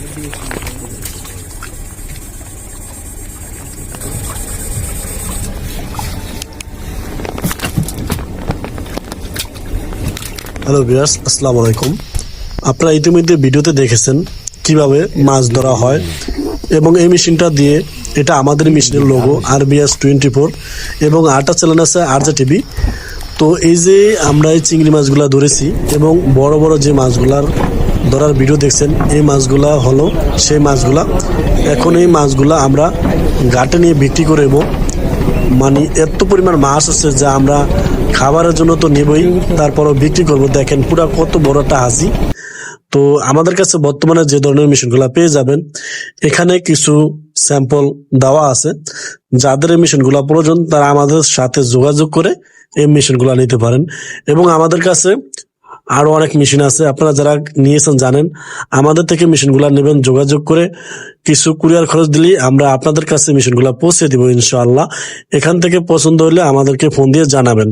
Hello বিয়াস আসসালামু আলাইকুম আপনারা ইতিমধ্যে ভিডিওতে দেখেছেন কীভাবে মাছ ধরা হয় এবং এই মেশিনটা দিয়ে এটা আমাদের মেশিনের লোগো আর বিএস টোয়েন্টি ফোর এবং আটা চ্যানেল আছে আর জে টিভি তো এই যে আমরা এই চিংড়ি মাছগুলা ধরেছি এবং বড় বড় যে মাছগুলার ধরার ভিডিও দেখছেন, এই মাছগুলা হলো সেই মাছগুলা। এখন এই মাছগুলা আমরা ঘাটে নিয়ে বিক্রি করব মানে এত পরিমাণ মাছ আছে যা আমরা খাবারের জন্য তো নেবই, তারপরও বিক্রি করব। দেখেন পুরা কত বড় একটা হাসি তো আমাদের কাছে বর্তমানে যে ধরনের মেশিনগুলো পেয়ে যাবেন, এখানে কিছু স্যাম্পল দেওয়া আছে। যাদের এই মেশিনগুলো প্রয়োজন, তারা আমাদের সাথে যোগাযোগ করে এই মেশিনগুলো নিতে পারেন। এবং আমাদের কাছে আরও অনেক মেশিন আছে, আপনারা যারা নিয়েছেন জানেন। আমাদের থেকে মেশিন মেশিনগুলো নেবেন, যোগাযোগ করে কিছু কুরিয়ার খরচ দিলেই আমরা আপনাদের কাছে মেশিনগুলো পৌঁছে দিব ইনশাআল্লাহ। এখান থেকে পছন্দ হলে আমাদেরকে ফোন দিয়ে জানাবেন।